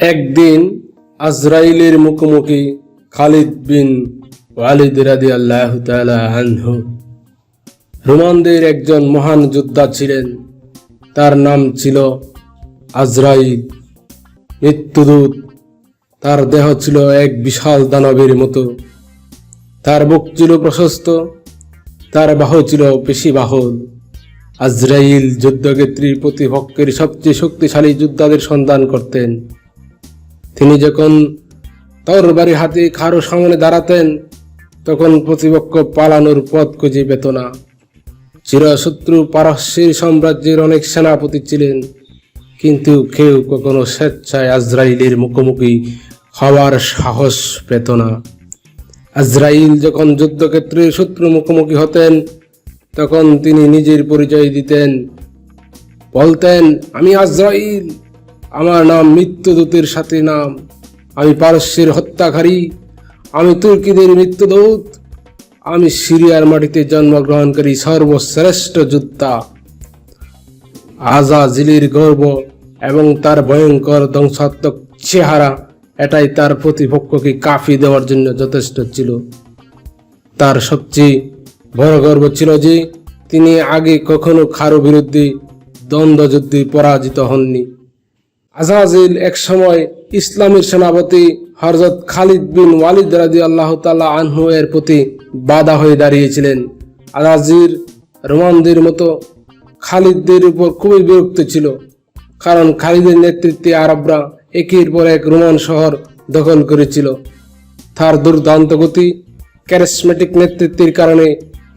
একদিন আজরাইলের মুখোমুখি খালিদ বিন ওয়ালিদ রাদি আল্লাহ আনহু। রোমানদের একজন মহান যোদ্ধা ছিলেন। তার নাম ছিল আজরাইল। মৃত্যুদূত। তার দেহ ছিল এক বিশাল দানবের মতো। তার বুক ছিল প্রশস্ত। তার বাহু ছিল বেশি বাহুল আজরাইল যুদ্ধক্ষেত্রীর প্রতিপক্ষের সবচেয়ে শক্তিশালী যোদ্ধাদের সন্ধান করতেন। তিনি যখন তরবারি হাতে কারও সামনে দাঁড়াতেন, তখন প্রতিপক্ষ পালানোর পথ খুঁজে পেত না। চিরশত্রু পারস্যের সাম্রাজ্যের অনেক সেনাপতি ছিলেন, কিন্তু কেউ কখনো স্বেচ্ছায় আজরাইলের মুখোমুখি হওয়ার সাহস পেত না। আজরাইল যখন যুদ্ধক্ষেত্রে শত্রু মুখোমুখি হতেন, তখন তিনি নিজের পরিচয় দিতেন, বলতেন, আমি আজরাইল। আমার নাম মৃত্যুদূতের সাথে নাম। আমি পারস্যের হত্যাকারী, আমি তুর্কিদের মৃত্যুদূত আমি সিরিয়ার মাটিতে জন্মগ্রহণকারী সর্বশ্রেষ্ঠ যোদ্ধা। আজাজিলির গর্ব এবং তার ভয়ঙ্কর ধ্বংসাত্মক চেহারা, এটাই তার প্রতিপক্ষকে কাফি দেওয়ার জন্য যথেষ্ট ছিল। তার সবচেয়ে বড় গর্ব ছিল যে, তিনি আগে কখনো কারও বিরুদ্ধে দ্বন্দ্বযুদ্ধে পরাজিত হননি। আজাজিল এক সময় ইসলামের সেনাপতি হরজত খালিদ বিন ওয়ালিদ রাজি আল্লাহ তাল্লাহ আনহু এর প্রতি বাধা হয়ে দাঁড়িয়েছিলেন। আজাজির রোমানদের মতো খালিদদের উপর খুবই বিরক্ত ছিল, কারণ খালিদের নেতৃত্বে আরবরা একের পর এক রোমান শহর দখল করেছিল। তার দুর্দান্ত গতি ক্যারিসমেটিক নেতৃত্বের কারণে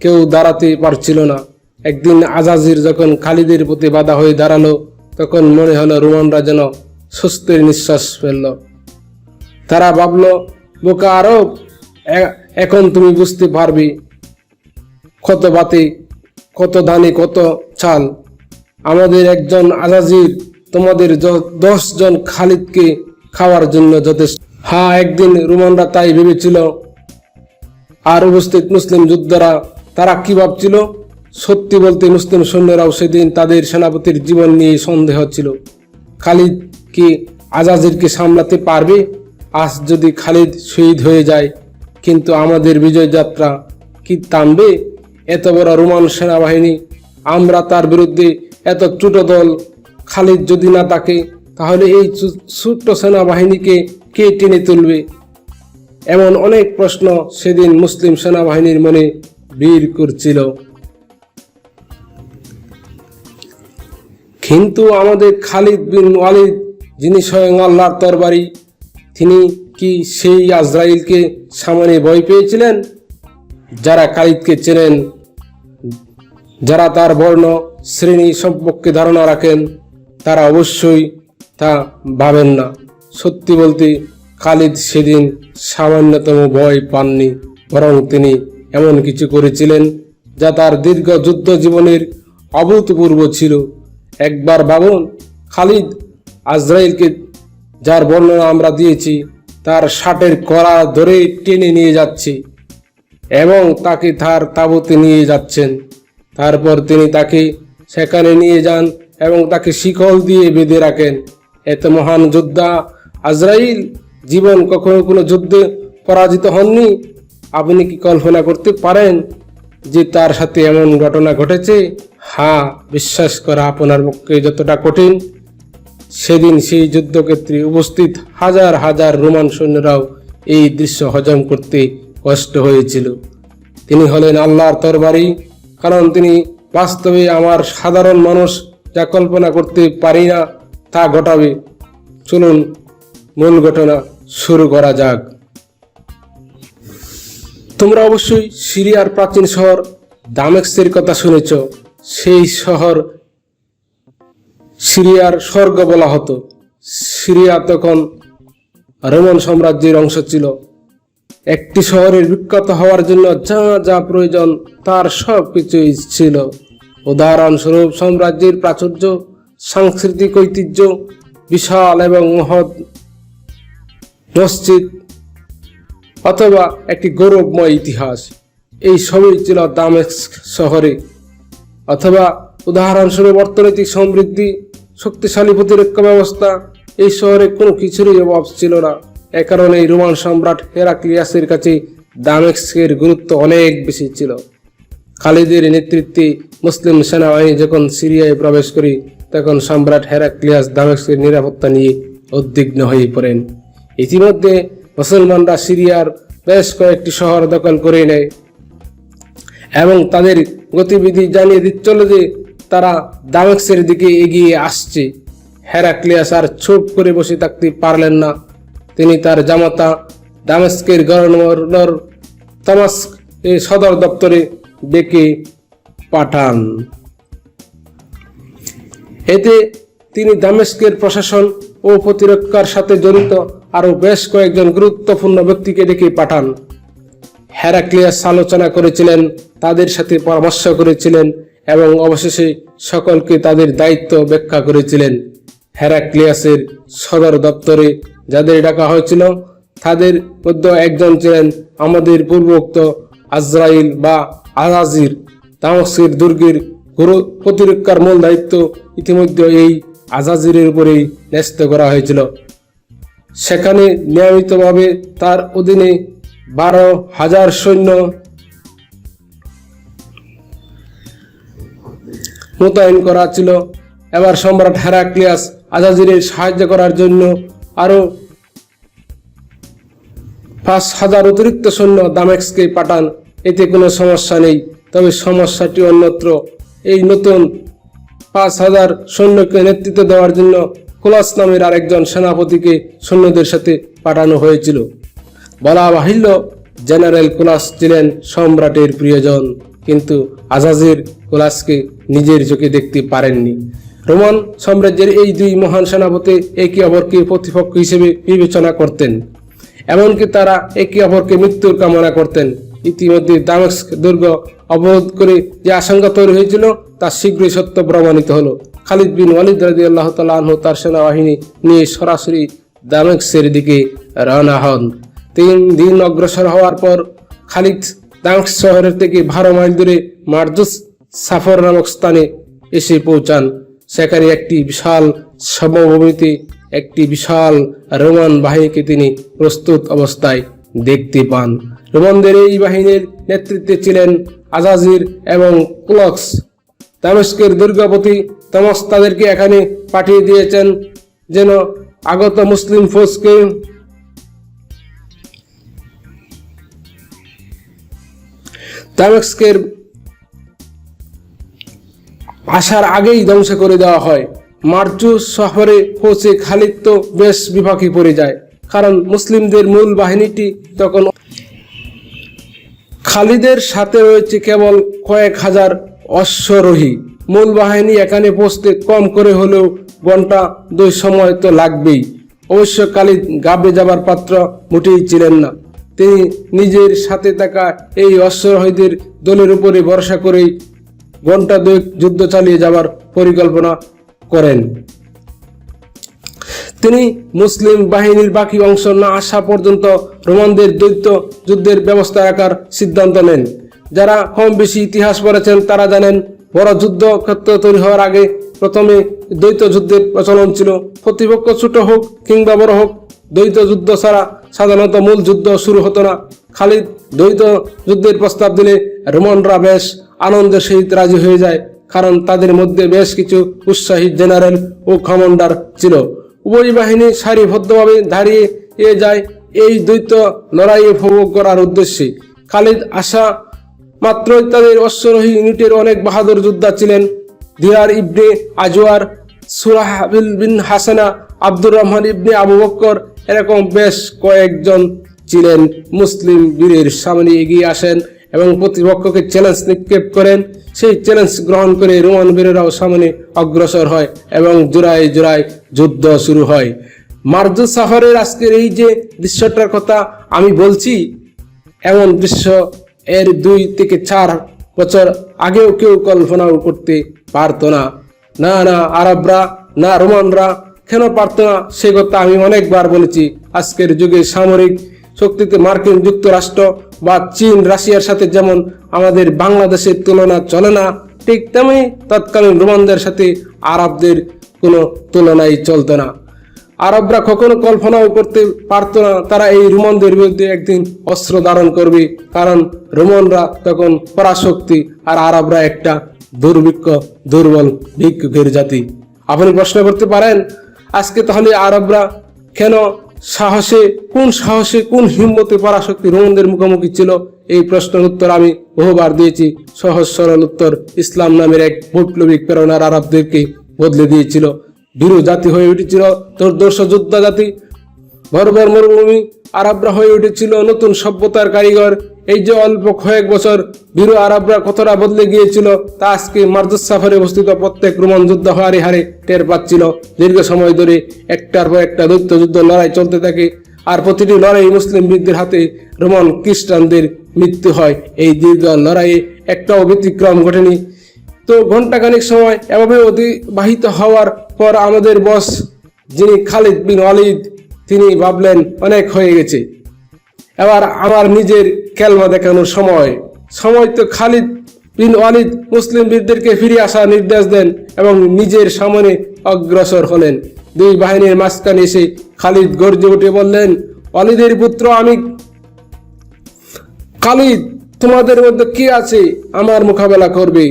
কেউ দাঁড়াতে পারছিল না। একদিন আজাজির যখন খালিদের প্রতি বাধা হয়ে দাঁড়াল তখন মনে হলো রোমানরা যেন স্বস্তির নিঃশ্বাস ফেলল। তারা ভাবল, বোকা আরব এখন তুমি বুঝতে পারবি কত বাতি, কত ধানে, কত চাল। আমাদের একজন আজাজির তোমাদের য- দশ জন খালিদকে খাওয়ার জন্য যথেষ্ট। হ্যাঁ একদিন রোমানরা তাই ভেবেছিল। আর উপস্থিত মুসলিম যোদ্ধারা তারা কি ভাবছিল? সত্যি বলতে মুসলিম সৈন্যরাও সেদিন তাদের সেনাপতির জীবন নিয়ে সন্দেহ ছিল। খালিদ কি আজাজিরকে সামলাতে পারবে? আজ যদি খালিদ শহীদ হয়ে যায়, কিন্তু আমাদের বিজয় যাত্রা কি থামবে এত বড় রোমান সেনাবাহিনী, আমরা তার বিরুদ্ধে এত ছোট দল, খালিদ যদি না থাকে তাহলে এই ছোট্ট সেনাবাহিনীকে কে টেনে তুলবে? এমন অনেক প্রশ্ন সেদিন মুসলিম সেনাবাহিনীর মনে বীর করছিল। কিন্তু আমাদের খালিদ বিন ওয়ালিদ, যিনি স্বয়ং আল্লাহর তরবারি, তিনি কি সেই আজরাইলকে সামনে ভয় পেয়েছিলেন? যারা খালিদকে চেনেন, যারা তার বর্ণ শ্রেণি সম্পর্কে ধারণা রাখেন, তারা অবশ্যই তা ভাবেন না। সত্যি বলতে, খালিদ সেদিন সামান্যতম ভয় পাননি, বরং তিনি এমন কিছু করেছিলেন, যা তার দীর্ঘ যুদ্ধ জীবনের অভূতপূর্ব ছিল। একবার ভাবুন, খালিদ আজরাইলকে যার বর্ণনা আমরা দিয়েছি, তার ষাটের কড়া ধরে টেনে নিয়ে যাচ্ছে এবং তাকে তার তাবুতে নিয়ে যাচ্ছেন। তারপর তিনি তাকে সেখানে নিয়ে যান এবং তাকে শিকল দিয়ে বেঁধে রাখেন। এত মহান যোদ্ধা আজরাইল জীবন কখনো কোনো যুদ্ধে পরাজিত হননি। আপনি কি কল্পনা করতে পারেন যে তার সাথে এমন ঘটনা ঘটেছে? হ্যাঁ বিশ্বাস করা আপনার পক্ষে যতটা কঠিন। সেদিন সেই যুদ্ধক্ষেত্রে উপস্থিত হাজার হাজার রোমান সৈন্যরাও এই দৃশ্য হজম করতে কষ্ট হয়েছিল। তিনি হলেন আল্লাহর তরবারি, কারণ তিনি বাস্তবে আমার সাধারণ মানুষ যা কল্পনা করতে পারি না তা ঘটাবে। চলুন, মূল ঘটনা শুরু করা যাক। তোমরা অবশ্যই সিরিয়ার প্রাচীন শহর দামেক্সের কথা শুনেছ। সেই শহর সিরিয়ার স্বর্গ বলা হতো। সিরিয়া তখন রোমান সাম্রাজ্যের অংশ ছিল। একটি শহরের বিখ্যাত হওয়ার জন্য যা যা প্রয়োজন, তার সব কিছুই ছিল। উদাহরণস্বরূপ সাম্রাজ্যের প্রাচুর্য, সাংস্কৃতিক ঐতিহ্য, বিশাল এবং মহৎ মসজিদ অথবা একটি গৌরবময় ইতিহাস। এই সবই ছিল দামেস্ক শহরে। অথবা উদাহরণস্বরূপ অর্থনৈতিক সমৃদ্ধি, শক্তিশালী প্রতিরক্ষা ব্যবস্থা, এই শহরে কোনো কিছুরই অভাব ছিল না। এ কারণে রোমান সম্রাট হেরাক্লিয়াসের কাছে দামেস্কের গুরুত্ব অনেক বেশি ছিল। খালিদের নেতৃত্বে মুসলিম সেনাবাহিনী যখন সিরিয়ায় প্রবেশ করি, তখন সম্রাট হেরাক্লিয়াস দামেস্কের নিরাপত্তা নিয়ে উদ্বিগ্ন হয়ে পড়েন। ইতিমধ্যে মুসলমানরা সিরিয়ার বেশ কয়েকটি শহর দখল করে নেয়। এবং তাদের গতিবিধি জানিয়ে দিচ্ছিল যে তারা দামেস্কের দিকে এগিয়ে আসছে। হেরাক্লিয়াস আর চুপ করে বসে থাকতে পারলেন না। তিনি তার জামাতা দামেস্কের গভর্নর তামাস্ক সদর দপ্তরে ডেকে পাঠান। এতে তিনি দামেস্কের প্রশাসন ও প্রতিরক্ষার সাথে জড়িত আরও বেশ কয়েকজন গুরুত্বপূর্ণ ব্যক্তিকে ডেকে পাঠান। হেরাক্লিয়াস আলোচনা করেছিলেন, তাদের সাথে পরামর্শ করেছিলেন এবং অবশেষে সকলকে তাদের দায়িত্ব ব্যাখ্যা করেছিলেন। হেরাক্লিয়াসের সদর দপ্তরে যাদের ডাকা হয়েছিল, তাদের মধ্যে একজন ছিলেন আমাদের পূর্বোক্ত আজরাইল বা আজাজির। তামসির দুর্গের গুরু প্রতিরক্ষার মূল দায়িত্ব ইতিমধ্যে এই আজাজিরের উপরেই ন্যস্ত করা হয়েছিল। সেখানে নিয়মিতভাবে তার অধীনে বারো হাজার সৈন্য মোতায়েন করা ছিল। এবার সম্রাট হেরাক্লিয়াস আজাজিরের সাহায্য করার জন্য আরও পাঁচ হাজার অতিরিক্ত সৈন্য দামেক্সকে পাঠান। এতে কোনো সমস্যা নেই, তবে সমস্যাটি অন্যত্র। এই নতুন পাঁচ হাজার সৈন্যকে নেতৃত্ব দেওয়ার জন্য কোলাস নামের আরেকজন সেনাপতিকে সৈন্যদের সাথে পাঠানো হয়েছিল। বলা বাহিল্য জেনারেল কুলাস ছিলেন সম্রাটের প্রিয়জন, কিন্তু আজাজির কুলাসকে নিজের চোখে দেখতে পারেননি। রোমান সাম্রাজ্যের এই দুই মহান সেনাপতি একে অপরকে প্রতিপক্ষ হিসেবে বিবেচনা করতেন। এমনকি তারা একে অপরকে মৃত্যুর কামনা করতেন। ইতিমধ্যে দামেস্ক দুর্গ অবরোধ করে যে আশঙ্কা তৈরি হয়েছিল, তা শীঘ্রই সত্য প্রমাণিত হলো। খালিদ বিন ওয়ালিদ রাজি আল্লাহ তালু তার সেনাবাহিনী নিয়ে সরাসরি দামেস্কের দিকে রওনা হন। তিন দিন অগ্রসর হওয়ার পর খালিদ দামেস্ক শহরের থেকে বারো মাইল দূরে মার্জুস সাফর নামক স্থানে এসে পৌঁছান। সেখানে একটি বিশাল সমভূমিতে একটি বিশাল রোমান বাহিনীকে তিনি প্রস্তুত অবস্থায় দেখতে পান। রোমানদের এই বাহিনীর নেতৃত্বে ছিলেন আজাজির এবং ক্লক্স। দামেস্কের দুর্গাপতি তমস তাদেরকে এখানে পাঠিয়ে দিয়েছেন যেন আগত মুসলিম ফৌজকে দামেস্কের আসার আগেই ধ্বংস করে দেওয়া হয়। মার্জু শহরে পৌঁছে খালিদ তো বেশ বিপাকে পড়ে যায়, কারণ মুসলিমদের মূল বাহিনীটি তখন খালিদের সাথে রয়েছে কেবল কয়েক হাজার অশ্বরোহী। মূল বাহিনী এখানে পৌঁছতে কম করে হলেও ঘণ্টা দুই সময় তো লাগবেই। অবশ্য খালিদ গাবে যাবার পাত্র মোটেই ছিলেন না। তিনি নিজের সাথে থাকা এই অশ্বরোহীদের দলের উপরে ভরসা করেই ঘণ্টা দুই যুদ্ধ চালিয়ে যাবার পরিকল্পনা করেন। তিনি মুসলিম বাহিনীর বাকি অংশ না আসা পর্যন্ত রোমানদের দ্বৈত যুদ্ধের ব্যবস্থা রাখার সিদ্ধান্ত নেন। যারা কম বেশি ইতিহাস পড়েছেন তারা জানেন, বড় যুদ্ধ ক্ষেত্র তৈরি হওয়ার আগে প্রথমে দ্বৈত যুদ্ধের প্রচলন ছিল। প্রতিপক্ষ ছোট হোক কিংবা বড় হোক, দ্বৈত যুদ্ধ ছাড়া সাধারণত মূল যুদ্ধ শুরু হতো না। খালিদ দ্বৈত যুদ্ধের প্রস্তাব দিলে রোমানরা বেশ আনন্দের সহিত রাজি হয়ে যায়, কারণ তাদের মধ্যে বেশ কিছু উৎসাহী জেনারেল ও কমান্ডার ছিল। উভয় বাহিনী সারিবদ্ধভাবে দাঁড়িয়ে যায় এই দ্বৈত লড়াই উপভোগ করার উদ্দেশ্যে। খালিদ আশা মাত্রই তাদের অশ্বরোহী ইউনিটের অনেক বাহাদুর যোদ্ধা ছিলেন। দিয়ার ইবনে আজওয়ার সুরাহাবিল বিন হাসানা, আব্দুর রহমান ইবনে আবু বক্কর এরকম বেশ কয়েকজন ছিলেন মুসলিম বীরের সামনে এগিয়ে আসেন এবং প্রতিপক্ষকে চ্যালেঞ্জ নিক্ষেপ করেন। সেই চ্যালেঞ্জ গ্রহণ করে রোমান বীরেরাও সামনে অগ্রসর হয় এবং জোড়ায় জোড়ায় যুদ্ধ শুরু হয়। মার্জু সাফারের আজকের এই যে দৃশ্যটার কথা আমি বলছি, এমন দৃশ্য এর দুই থেকে চার বছর আগেও কেউ কল্পনাও করতে পারতো না। না না, আরবরা, না রোমানরা কেন পারতো না? সে কথা আমি অনেকবার বলেছি। আজকের যুগে সামরিক শক্তিতে মার্কিন যুক্তরাষ্ট্র বা চীন, রাশিয়ার সাথে যেমন আমাদের বাংলাদেশের তুলনা চলে না, ঠিক তেমনি তৎকালীন রোমানদের সাথে আরবদের কোনো তুলনাই চলতো না। আরবরা কখনো কল্পনাও করতে পারতো না, তারা এই রোমানদের বিরুদ্ধে একদিন অস্ত্র ধারণ করবে, কারণ রোমানরা তখন পরাশক্তি আর আরবরা একটা দুর্ভিক্ষ, দুর্বল, ভিক্ষুকের জাতি। আপনি প্রশ্ন করতে পারেন আজকে তাহলে আরবরা কেন সাহসে, কোন সাহসে, কোন হিম্মতে পরাশক্তি রোমানদের মুখোমুখি ছিল? এই প্রশ্নের উত্তর আমি বহুবার দিয়েছি। সহজ, সরল উত্তর ইসলাম নামের এক বৈপ্লবিক প্রেরণার আরবদেরকে বদলে দিয়েছিল। বীরু জাতি হয়ে উঠেছিল, দুর্দর্শ যোদ্ধা জাতি। বর্বর মরুভূমি আরবরা হয়ে উঠেছিল, নতুন সভ্যতার কারিগর এই যে অল্প কয়েক বছর বীর আরবরা কতটা বদলে গিয়েছিল, তা আজকে মার্দুস সাফারে অবস্থিত প্রত্যেক রোমান যুদ্ধ হারে হারে টের পাচ্ছিল। দীর্ঘ সময় ধরে একটার পর একটা দৈত্য যুদ্ধ লড়াই চলতে থাকে, আর প্রতিটি লড়াই মুসলিম বীরদের হাতে রোমান খ্রিস্টানদের মৃত্যু হয়। এই দীর্ঘ লড়াইয়ে একটাও ব্যতিক্রম ঘটেনি। তো ঘন্টাখানিক সময় এভাবে অতিবাহিত হওয়ার পর আমাদের বস, যিনি খালিদ বিন ওয়ালিদ, তিনি ভাবলেন, অনেক হয়ে গেছে। এবার আমার নিজের খেলমা দেখানোর সময়। সময় তো খালিদ বিন ওয়ালিদ মুসলিম বীরদেরকে ফিরে আসার নির্দেশ দেন এবং নিজের সামনে অগ্রসর হলেন। দুই বাহিনীর মাঝখানে এসে খালিদ গর্জে উঠে বললেন, ওয়ালিদের পুত্র, আমি খালিদ, তোমাদের মধ্যে কে আছে আমার মোকাবেলা করবে?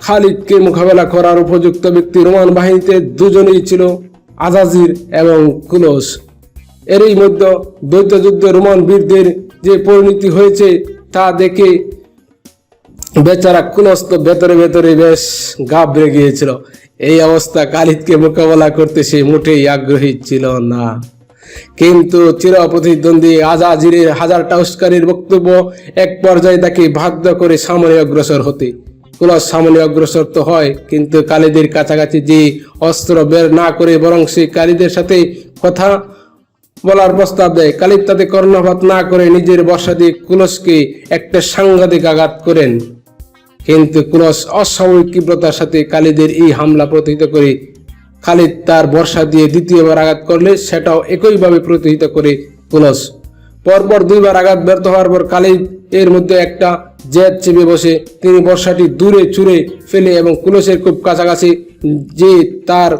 খালিদকে মোকাবেলা করার উপযুক্ত ব্যক্তি রোমান বাহিনীতে দুজনেই ছিল আজাজির এবং কুলস। এরই মধ্যে দ্বৈত যুদ্ধে রোমান বীরদের যে পরিণতি হয়েছে, তা দেখে বেচারা কুলস তো ভেতরে ভেতরে বেশ গাবড়ে গিয়েছিল। এই অবস্থা খালিদকে মোকাবেলা করতে সে মোটেই আগ্রহী ছিল না। কিন্তু চির প্রতিদ্বন্দ্বী আজাজিরের হাজারটা উস্কানির বক্তব্য এক পর্যায়ে তাকে বাধ্য করে সামনে অগ্রসর হতে। কুলস সামনে অগ্রসর তো হয়, কিন্তু কালীদের কাছাকাছি যে অস্ত্র বের না করে বরং সে কালীদের সাথে কথা বলার প্রস্তাব দেয়। কালিদ তাতে কর্ণপাত না করে নিজের বর্ষা দিয়ে কুলসকে একটা সাংঘাতিক আঘাত করেন। কিন্তু কুলস অস্বাভাবিক তীব্রতার সাথে কালীদের এই হামলা প্রতিহিত করে। খালিদ তার বর্ষা দিয়ে দ্বিতীয়বার আঘাত করলে সেটাও একইভাবে প্রতিহিত করে কুলস। পরপর দুইবার আঘাত ব্যর্থ হওয়ার পর খালিদ এর মধ্যে একটা জেদ চেপে বসে। তিনি বর্ষাটি দূরে চুরে ফেলে এবং কুলসের খুব কাছাকাছি যে তার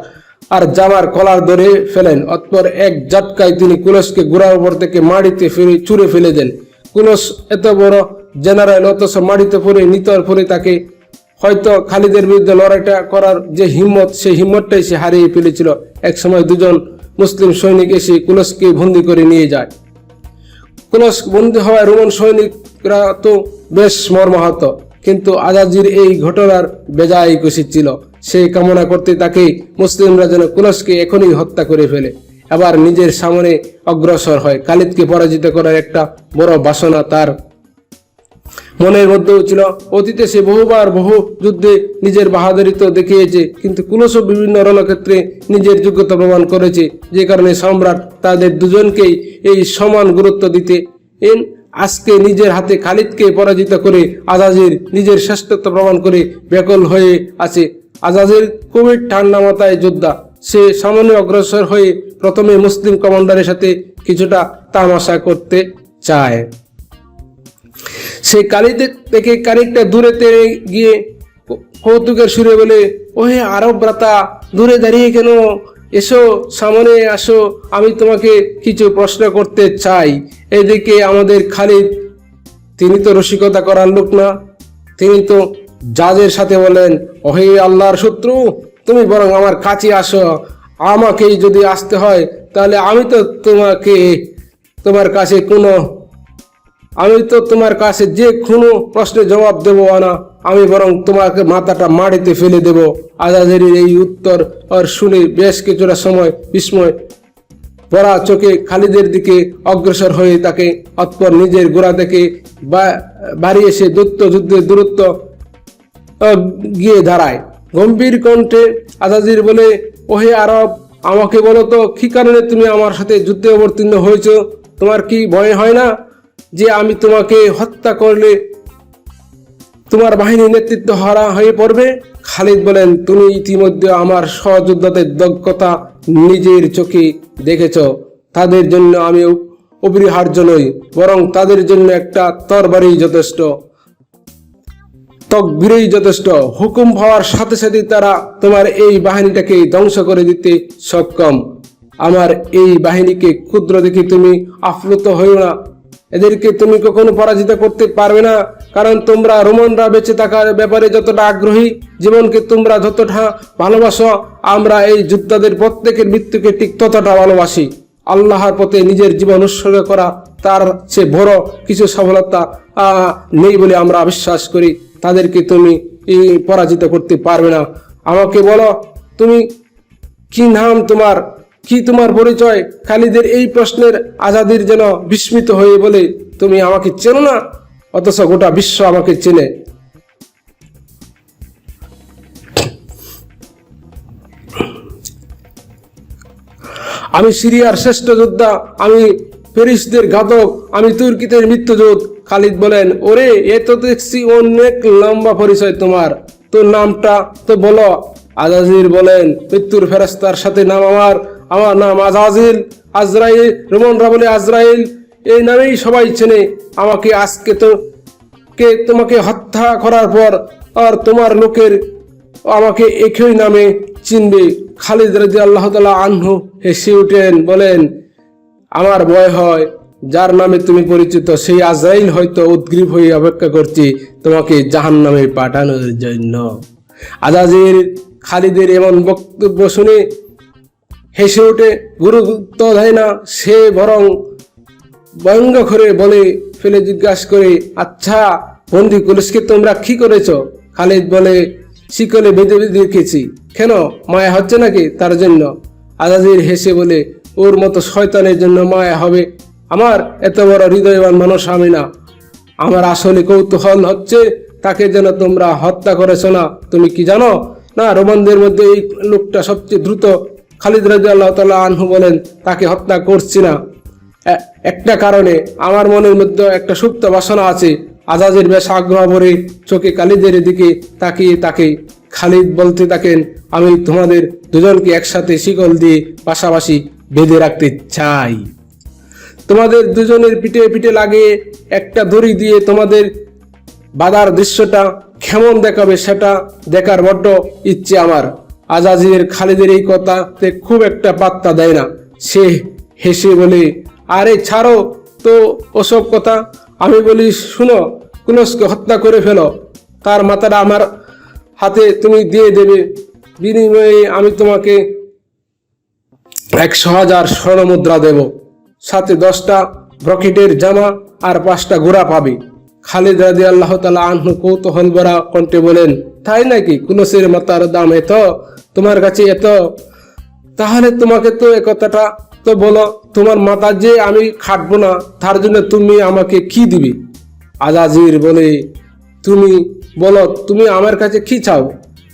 আর জামার কলার ধরে ফেলেন। অতপর এক ঝটকায় তিনি কুলসকে গোড়ার উপর থেকে মাটিতে ফেলে চুরে ফেলে দেন। কুলস এত বড় জেনারেল, অথচ মাটিতে পড়ে, নিতর পরে তাকে। হয়তো খালিদের বিরুদ্ধে লড়াইটা করার যে হিম্মত, সেই হিম্মতটাই সে হারিয়ে ফেলেছিল। এক সময় দুজন মুসলিম সৈনিক এসে কুলসকে বন্দি করে নিয়ে যায়। কুলস বন্দি হওয়ায় রোমান সৈনিকরা তো বেশ মর্মাহত, কিন্তু আজাজির এই ঘটনার বেজায় খুশি ছিল। সে কামনা করতে তাকে মুসলিমরা যেন কুলসকে এখনই হত্যা করে ফেলে। আবার নিজের সামনে অগ্রসর হয়। খালিদকে পরাজিত করার একটা বড় বাসনা তার। মনের মধ্যেও ছিল, অতীতে সে বহুবার বহু যুদ্ধে নিজের বাহাদুরিত্ব দেখিয়েছে, কিন্তু কুলসও বিভিন্ন রণক্ষেত্রে নিজের যোগ্যতা প্রমাণ করেছে। যে কারণে সম্রাট তাদের দুজনকেই এই সমান গুরুত্ব দিতে এন আজকে নিজের হাতে খালিদকে পরাজিত করে আজাজির নিজের শ্রেষ্ঠত্ব প্রমাণ করে ব্যাকল হয়ে আছে আজাজির খুবই ঠান্ডা মাথায় যোদ্ধা। সে সামান্য অগ্রসর হয়ে প্রথমে মুসলিম কমান্ডারের সাথে কিছুটা তামাশা করতে চায়। সেই কালী থেকে খানিকটা দূরে তেড়ে গিয়ে কৌতুকের সুরে বলে, ওহে আরব ব্রাতা দূরে দাঁড়িয়ে কেন? এসো, সামনে আসো, আমি তোমাকে কিছু প্রশ্ন করতে চাই। এদিকে আমাদের খালিদ, তিনি তো রসিকতা করার লোক না, তিনি তো জাজের সাথে বলেন, ওহে আল্লাহর শত্রু, তুমি বরং আমার কাছে আসো। আমাকেই যদি আসতে হয়, তাহলে আমি তো তোমাকে, তোমার কাছে কোনো, আমি তো তোমার কাছে যে কোনো প্রশ্নের জবাব দেব না। আমি বরং তোমাকে মাথাটা মাটিতে ফেলে দেব। আজাদের এই উত্তর আর শুনে বেশ কিছুটা সময় বিস্ময় পড়া চোখে খালিদের দিকে অগ্রসর হয়ে তাকে অতপর নিজের গোড়া থেকে বা- বাড়ি এসে দূরত্ব যুদ্ধের দূরত্ব গিয়ে দাঁড়ায়। গম্ভীর কণ্ঠে আজাজির বলে, ওহে আরব, আমাকে বলো তো, কি কারণে তুমি আমার সাথে যুদ্ধে অবতীর্ণ হয়েছ? তোমার কি ভয় হয় না যে আমি তোমাকে হত্যা করলে তোমার বাহিনী নেতৃত্ব হারা হয়ে পড়বে? খালিদ বলেন, তুমি ইতিমধ্যে আমার সহযোদ্ধাদের দক্ষতা নিজের চোখে দেখেছ। তাদের জন্য আমি অপরিহার্য নই, বরং তাদের জন্য একটা তরবারি যথেষ্ট। তকবীরেই যথেষ্ট। হুকুম হওয়ার সাথে সাথে তারা তোমার এই বাহিনীটাকে ধ্বংস করে দিতে সক্ষম। আমার এই বাহিনীকে ক্ষুদ্র দেখে তুমি আপ্লুত হইও না। এদেরকে তুমি কখনো পরাজিত করতে পারবে না, কারণ তোমরা রোমনরা বেঁচে থাকার ব্যাপারে যতটা আগ্রহী, জীবনকে তোমরা যতটা ভালোবাসো, আমরা এই যোদ্ধাদের প্রত্যেকের মৃত্যুকে ঠিক ততটা ভালোবাসি। আল্লাহর পথে নিজের জীবন উৎসর্গ করা, তার চেয়ে বড় কিছু সফলতা নেই বলে আমরা বিশ্বাস করি। তাদেরকে তুমি পরাজিত করতে পারবে না। আমাকে বলো, তুমি কি নাম তোমার? কি তোমার পরিচয়? খালিদের এই প্রশ্নের আজাদির যেন বিস্মিত হয়ে বলে, তুমি আমাকে চেনো না? অথচ গোটা বিশ্ব আমাকে চেনে। আমি সিরিয়ার শ্রেষ্ঠ যোদ্ধা, আমি ফেরিসদের ঘাতক, আমি তুর্কিদের মৃত্যুযোধ খালিদ বলেন, ওরে, এ তো দেখছি অনেক লম্বা পরিচয় তোমার। তোর নামটা তো বলো। আজাজির বলেন, মৃত্যুর ফেরস্তার সাথে নাম আমার আমার নাম আজাজিল। আজরাইল রোমনরা বলে আজরাইল। এই নামেই সবাই চেনে। আমাকে আজকে তো, কে তোমাকে হত্যা করার পর আর তোমার লোকের আমাকে একই নামে চিনবে। খালিদ রাজি আল্লাহ তালা আনহু হেসে উঠেন, বলেন, আমার ভয় হয় যার নামে তুমি পরিচিত, সেই আজরাইল হয়তো উদ্গ্রীব হয়ে অপেক্ষা করছি তোমাকে জাহান নামে পাঠানোর জন্য। আজাজির খালিদের এমন বক্তব্য শুনে হেসে ওঠে, গুরুত্ব দেয় না, সে বরং ব্যঙ্গ করে বলে ফেলে জিজ্ঞাসা করে আচ্ছা বন্দি পুলিশকে তোমরা কি করেছ? খালিদ বলে, শিকলে বেঁধে বেঁধে রেখেছি। কেন, মায়া হচ্ছে নাকি তার জন্য? আজাজির হেসে বলে, ওর মতো শয়তানের জন্য মায়া হবে। আমার এত বড় হৃদয়বান মানুষ আমি না। আমার আসলে কৌতূহল হচ্ছে, তাকে যেন তোমরা হত্যা করেছ না। তুমি কি জানো? না, রোমানদের মধ্যে এই লোকটা সবচেয়ে দ্রুত। খালিদ রাজু আল্লাহ তাল্লাহ আনহু বলেন, তাকে হত্যা করছি না। একটা কারণে আমার মনের মধ্যে একটা সুপ্ত বাসনা আছে। আজাজের বেশ আগ্রহ ভরে চোখে খালিদের দিকে তাকিয়ে তাকে খালিদ বলতে থাকেন, আমি তোমাদের দুজনকে একসাথে শিকল দিয়ে পাশাপাশি বেঁধে রাখতে চাই। তোমাদের দুজনের পিঠে পিঠে লাগিয়ে একটা দড়ি দিয়ে তোমাদের বাধার দৃশ্যটা কেমন দেখাবে সেটা দেখার বড্ড ইচ্ছে আমার। আজাজির খালিদের এই কথাতে খুব একটা পাত্তা দেয় না। সে হেসে বলে, আরে ছাড়ো তো ওসব কথা। আমি বলি, শুনো কুলসকে হত্যা করে ফেলো। তার মাথাটা আমার হাতে তুমি দিয়ে দেবে। বিনিময়ে আমি তোমাকে একশো হাজার স্বর্ণ মুদ্রা দেব। সাথে দশটা ব্রকেটের জামা আর পাঁচটা গোড়া পাবে। খালিদ রাজি আল্লাহ তালা আহ্ন কৌতূহল ভরা কণ্ঠে বলেন, তাই নাকি কুলসের মাতার দাম এত? তোমার কাছে এত? তাহলে তোমাকে তো এ কথাটা তো বলো, তোমার মাথা যে আমি খাটবো না, তার জন্য তুমি আমাকে কি দিবে? আজাজির বলে, তুমি বলো, তুমি আমার কাছে কি চাও?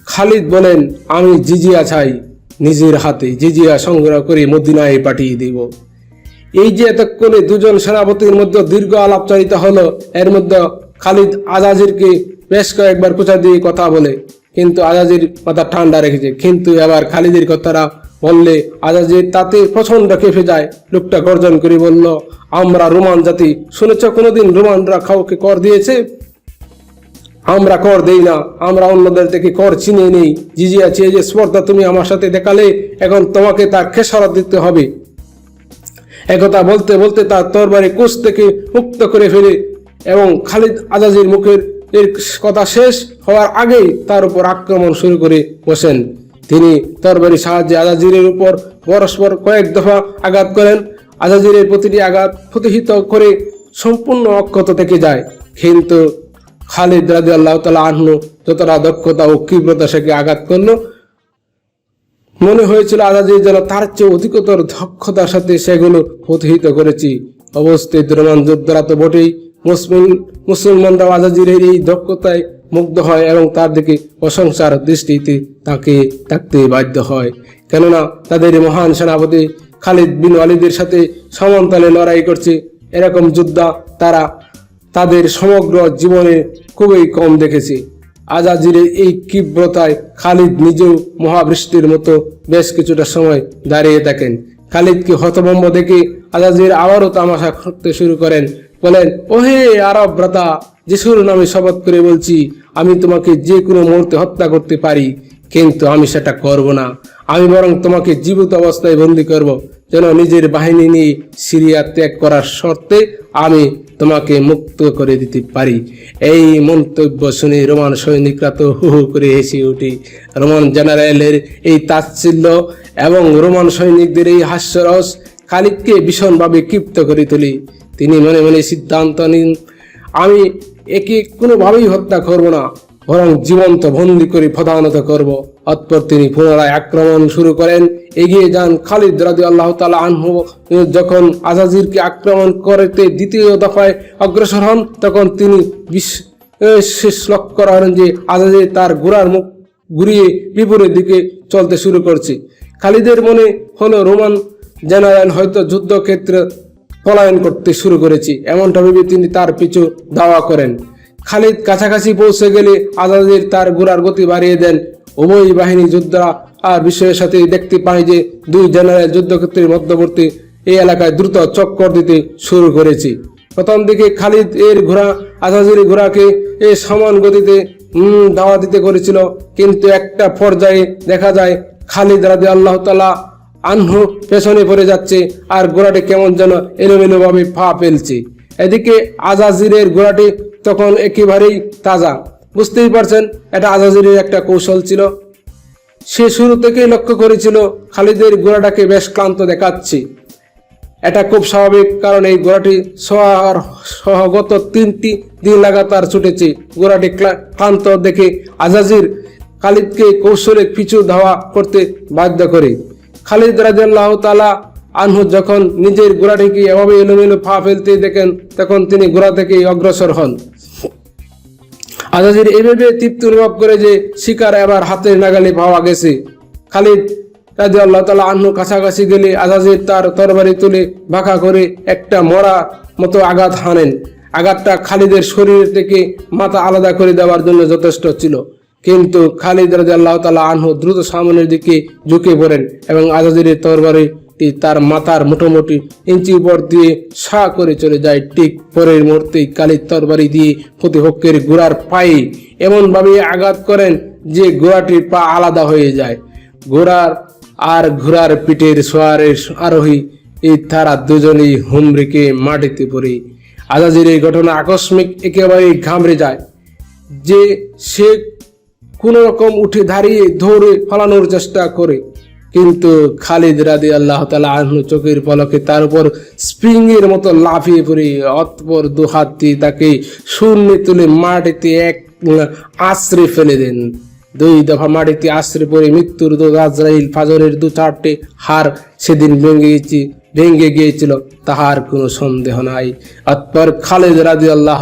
খালিদ বলেন, আমি জিজিয়া চাই, নিজের হাতে জিজিয়া সংগ্রহ করে মদিনায় পাঠিয়ে দেব। এই যে এতক্ষণে দুজন সেনাপতির মধ্যে দীর্ঘ আলাপচারিতা হলো, এর মধ্যে খালিদ আজাজিরকে বেশ কয়েকবার কোচা দিয়ে কথা বলে, কিন্তু আজাজির মাথা ঠান্ডা রেখেছে। কিন্তু এবার খালিদের কথাটা বললে আজাজির তাতে প্রচণ্ড কেঁপে যায়। লোকটা গর্জন করে বলল, আমরা রোমান জাতি, শুনেছ কোনোদিন রোমানরা কাউকে কর দিয়েছে? আমরা কর দেই না, আমরা অন্যদের থেকে কর চিনে নেই। জিজিয়া চেয়ে যে স্পর্ধা তুমি আমার সাথে দেখালে, এখন তোমাকে তার খেসারত দিতে হবে। একথা বলতে বলতে তার তরবারি কোষ থেকে মুক্ত করে ফেলে এবং খালিদ আজাজির মুখের এর কথা শেষ হওয়ার আগেই তার উপর আক্রমণ শুরু করে বসেন। তিনি তরবারি সাহায্যে আজাজিরের উপর পরস্পর কয়েক দফা আঘাত করেন। আজাজিরের প্রতিটি আঘাত প্রতিহিত করে সম্পূর্ণ অক্ষত থেকে যায়। কিন্তু খালিদ রাজি আল্লাহ তালা আহ্ন যতটা দক্ষতা ও তীব্রতা সেকে আঘাত করল মনে হয়েছিল আজাজি যেন তার চেয়ে অধিকতর দক্ষতার সাথে সেগুলো প্রতিহিত করেছি। অবস্থিত রোমান যোদ্ধারা তো বটেই মুসলিম মুসলমানরাও আজাজিরের এই দক্ষতায় মুগ্ধ হয় এবং তার দিকে প্রশংসার দৃষ্টিতে তাকে থাকতে বাধ্য হয়। কেননা তাদের মহান সেনাপতি খালিদ বিন ওয়ালিদের সাথে সমান্তালে লড়াই করছে। এরকম যোদ্ধা তারা তাদের সমগ্র জীবনে খুবই কম দেখেছে। আজাজিরের এই তীব্রতায় খালিদ নিজেও মহাবৃষ্টির মতো বেশ কিছুটা সময় দাঁড়িয়ে থাকেন। খালিদকে হতভম্ব দেখে আজাজির আবারও তামাশা করতে শুরু করেন। বলেন, ওহে আরব ভ্রাতা যিশুর নামে শপথ করে বলছি, আমি তোমাকে যে কোনো মুহূর্তে হত্যা করতে পারি, কিন্তু আমি সেটা করব না। আমি বরং তোমাকে জীবিত অবস্থায় বন্দী করব। যেন নিজের বাহিনী নিয়ে সিরিয়া ত্যাগ করার শর্তে আমি তোমাকে মুক্ত করে দিতে পারি। এই মন্তব্য শুনে রোমান সৈনিকরা তো হু হু করে হেসে উঠে। রোমান জেনারেলের এই তাচ্ছিল্য এবং রোমান সৈনিকদের এই হাস্যরস খালিদকে ভীষণভাবে ক্ষিপ্ত করে তোলে। তিনি মনে মনে সিদ্ধান্ত নিন, আমি একে কোনোভাবেই হত্যা করব না, বরং জীবন্ত বন্দি করে প্রধানত করব। অতপর তিনি পুনরায় আক্রমণ শুরু করেন। এগিয়ে যান খালিদ রাজি আল্লাহ তালা আনহু যখন আজাজিরকে আক্রমণ করতে দ্বিতীয় দফায় অগ্রসর হন, তখন তিনি বিশ- শেষ লক্ষ্য করেন যে আজাজির তার ঘোড়ার মুখ ঘুরিয়ে বিপরীত দিকে চলতে শুরু করছে। খালিদের মনে হলো রোমান জেনারেল হয়তো যুদ্ধক্ষেত্রে পলায়ন করতে শুরু করেছি। এমনটা ভেবে তিনি তার পিছু দাওয়া করেন। খালিদ কাছাকাছি পৌঁছে গেলে আজাদের তার ঘোড়ার গতি বাড়িয়ে দেন। উভয় বাহিনী যোদ্ধারা আর বিষয়ের সাথে দেখতে পায় যে দুই জেনারেল যুদ্ধক্ষেত্রের মধ্যবর্তী এই এলাকায় দ্রুত চক্কর দিতে শুরু করেছে। প্রথম দিকে খালিদ এর ঘোড়া, আজাজির ঘোড়াকে এ সমান গতিতে দাওয়া দিতে করেছিল, কিন্তু একটা পর্যায়ে দেখা যায় খালিদ রাজি আল্লাহ তালা আনহু পেছনে পড়ে যাচ্ছে আর ঘোড়াটি কেমন যেন এলোমেলো ভাবে পা ফেলছে। এদিকে আজাজিরের ঘোড়াটি তখন একেবারেই তাজা। বুঝতেই পারছেন, এটা আজাজিরের একটা কৌশল ছিল। সে শুরু থেকেই লক্ষ্য করেছিল, খালিদের ঘোড়াটাকে বেশ ক্লান্ত দেখাচ্ছে। এটা খুব স্বাভাবিক, কারণ এই ঘোড়াটি সহ সহ তিনটি দিন লাগাতার ছুটেছে। ঘোড়াটি ক্লা- ক্লান্ত দেখে আজাজির খালিদকে কৌশলে পিছু ধাওয়া করতে বাধ্য করে। খালিদ রাজিয়াল্লাহ তালা আনহু যখন নিজের ঘোড়াটিকে এভাবে এলোমেলো ফা ফেলতে দেখেন, তখন তিনি ঘোড়া থেকে অগ্রসর হন। আজাজির এভাবে তৃপ্তি অনুভব করে যে শিকার এবার হাতের নাগালে পাওয়া গেছে। খালিদ রাজি আল্লাহ তালা আহ্ন কাছাকাছি গেলে আজাজির তার তরবারি তুলে বাঁকা করে একটা মরা মতো আঘাত হানেন। আঘাতটা খালিদের শরীর থেকে মাথা আলাদা করে দেওয়ার জন্য যথেষ্ট ছিল। কিন্তু খালিদ রাজি আল্লাহ তালা আনহু দ্রুত সামনের দিকে ঝুঁকে পড়েন এবং আজাজিরের তরবারিটি তার মাথার মোটামুটি ইঞ্চি উপর দিয়ে সা করে চলে যায়। ঠিক পরের মুহূর্তেই কালির তরবারি দিয়ে প্রতিপক্ষের গোড়ার পায়ে এমনভাবে আঘাত করেন যে ঘোড়াটির পা আলাদা হয়ে যায়। ঘোড়ার আর ঘোড়ার পিঠের সোয়ারের আরোহী এই তারা দুজনেই হুমড়িকে মাটিতে পড়ে। আজাজির এই ঘটনা আকস্মিক একেবারেই ঘামড়ে যায়। যে সে কোন রকম উঠে দাঁড়িয়ে ধরে ফালানোর চেষ্টা করে। কিন্তু খালিদ রাদি আল্লাহ তালা আহ্ন চোখের পলকে তার উপর স্প্রিংয়ের মতো লাফিয়ে পড়ে অতপর দু হাত দিয়ে তাকে শূন্য তুলে মাটিতে এক আশ্রে ফেলে দেন। দুই দফা মাটিতে আশ্রে পড়ে মৃত্যুর দু আজরাইল ফাজরের দু চারটে হার সেদিন ভেঙে গেছি। ভেঙে গিয়েছিল, তাহার কোনো সন্দেহ নাই। অতপর খালেদ রাজি আল্লাহ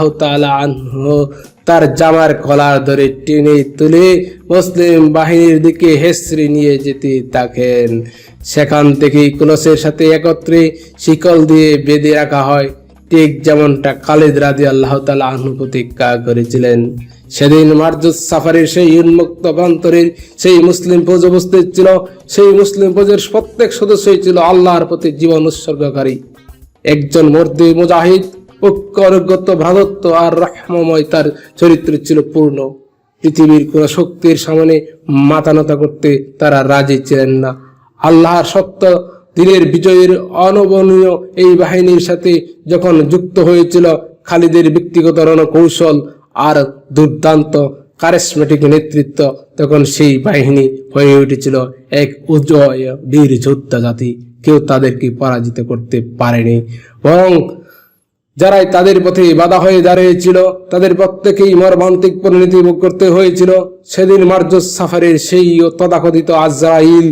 তার জামার কলার ধরে টেনে তুলে মুসলিম বাহিনীর দিকে হেসড়ে নিয়ে যেতে থাকেন। সেখান থেকে কুলসের সাথে একত্রে শিকল দিয়ে বেঁধে রাখা হয়। ঠিক যেমনটা খালেদ রাজি আল্লাহ তালা আহ্ন প্রতিজ্ঞা করেছিলেন। সেদিন মার্জুস সাফারের সেই উন্মুক্ত প্রান্তরের সেই মুসলিম ফৌজ উপস্থিত ছিল। সেই মুসলিম ফৌজের প্রত্যেক সদস্যই ছিল আল্লাহর প্রতি জীবন উৎসর্গকারী। একজন মর্দে মুজাহিদ ঐক্যগত ভ্রাতত্ব আর রহমময় তার চরিত্র ছিল পূর্ণ। পৃথিবীর কোন শক্তির সামনে মাথা নত করতে তারা রাজি ছিলেন না। আল্লাহর সত্য দিনের বিজয়ের অনবনীয় এই বাহিনীর সাথে যখন যুক্ত হয়েছিল, খালিদের ব্যক্তিগত রণকৌশল আর দুর্দান্ত কারিসমেটিক নেতৃত্ব তখন সেই বাহিনী হয়ে উঠেছিল এক উজ্জয় বীর যোদ্ধা জাতি। কেউ তাদেরকে পরাজিত করতে পারেনি। বরং যারাই তাদের পথে বাধা হয়ে দাঁড়িয়েছিল, তাদের প্রত্যেকেই মর্মান্তিক পরিণতি ভোগ করতে হয়েছিল। সেদিন মার্জুস সাফারের সেই তদাকথিত আজরাইল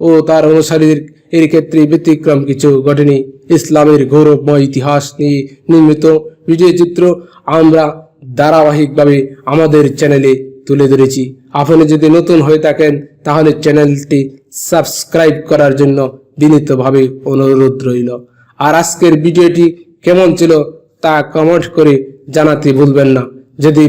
ও তার অনুসারীদের এর ক্ষেত্রে ব্যতিক্রম কিছু ঘটেনি। ইসলামের গৌরবময় ইতিহাস নিয়ে নির্মিত বিজয় চিত্র আমরা ধারাবাহিকভাবে আমাদের চ্যানেলে তুলে ধরেছি। আপনি যদি নতুন হয়ে থাকেন, তাহলে চ্যানেলটি সাবস্ক্রাইব করার জন্য বিনীতভাবে অনুরোধ রইল। আর আজকের ভিডিওটি কেমন ছিল তা কমেন্ট করে জানাতে ভুলবেন না। যদি